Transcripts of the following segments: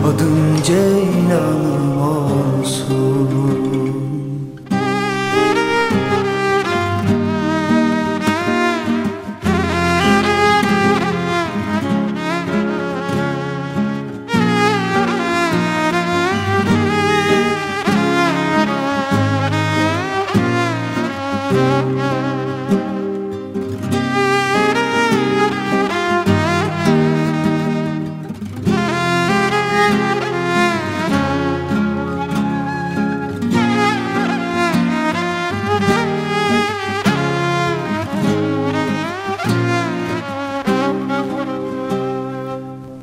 Adım Ceylanım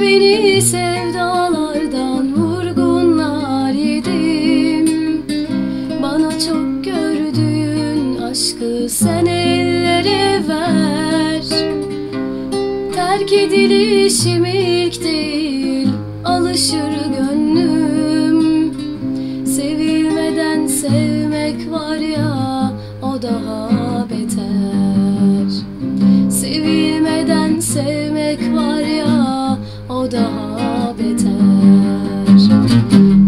beni sevdalardan vurgunlar yedim. Bana çok gördüğün aşkı sen ellere ver. Terk edilişim ilk değil alışır gönlüm. Sevilmeden sevmek var ya o daha daha beter.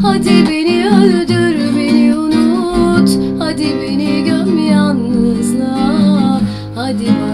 Hadi beni öldür beni unut. Hadi beni göm yalnızla Hadi bana